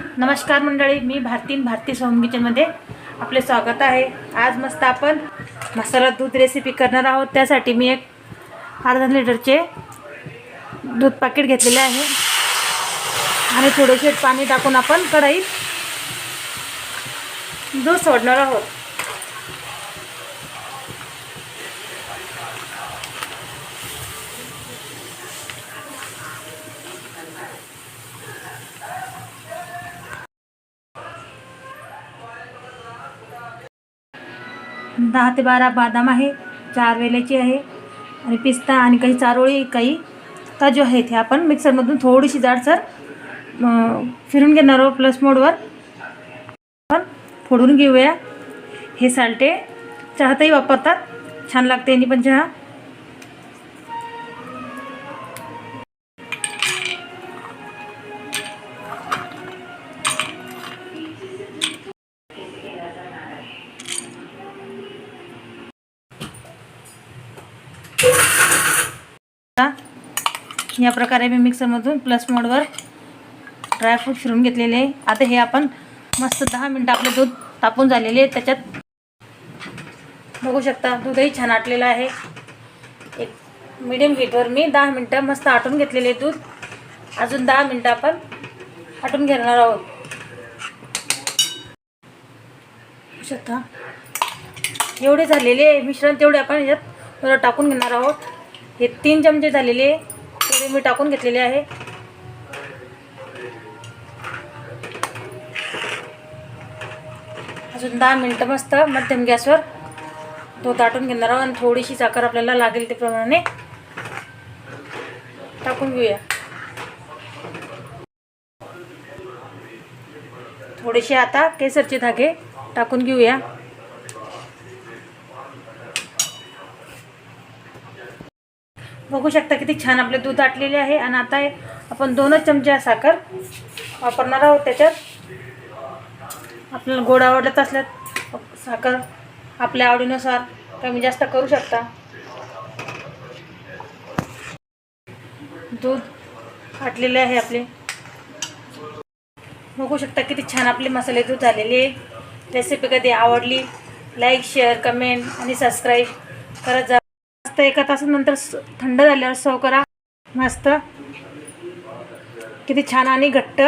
नमस्कार मंडळी मी भारतीन भारती सोम किचनमध्ये आपले स्वागत आहे. आज मस्त आपण मसाला दूध रेसिपी करणार आहोत. त्यासाठी मी एक अर्धा लिटरचे दूध पाकिट घेतलेले आहे. आणि थोडेसे पाणी टाकून आपण कढईत दूध सोडणार आहोत. दहा ते बारा बदाम आहे चार वेलाची आहे आणि पिस्ता आणि काही चारोळी काही काजू आहेत हे आपण मिक्सरमधून थोडीशी जाडसर फिरून घेणार आहोत प्लस मोडवर आपण फोडून घेऊया. हे साल्टे चहातही वापरतात. छान लागते यांनी पण चहा. या प्रकारे मी मिक्सरमधून प्लस मोडवर ड्रायफ्रूट फिरून घेतलेले आहे. आता हे आपण मस्त दहा मिनटं आपलं दूध तापून झालेले आहे. त्याच्यात बघू शकता दूधही छान आटलेलं आहे. एक मिडियम हीटवर मी दहा मिनटं मस्त आटून घेतलेले दूध. अजून दहा मिनटं आपण आटून घेणार आहोत. शकता. एवढे झालेले मिश्रण तेवढे आपण याच्यात टाकून घेणार आहोत. हे तीन चमचे झालेले तेवढे मी टाकून घेतलेले आहे. अजून दहा मिनटं मस्त मध्यम गॅसवर तो दाटून घेणार आहोत आणि थोडीशी साखर आपल्याला लागेल ते प्रमाणे. टाकून घेऊया. थोडेसे आता केसरचे धागे टाकून घेऊया. बघू शकता किती छान आपले दूध आटलेले आहे. आणि आता हे आपण दोनच चमचे साखर वापरणार आहोत त्याच्यात. आपल्याला गोड आवडत असल्यात साखर आपल्या आवडीनुसार कमी जास्त करू शकता. दूध आटलेले आहे आपले. बघू शकता किती छान आपले मसाले दूध आलेले रेसिपी कधी आवडली लाईक शेअर कमेंट आणि सबस्क्राईब करत जा मस्त एका तासानंतर थंड झाल्यावर सर्व करा. मस्त. किती छान आणि घट्ट.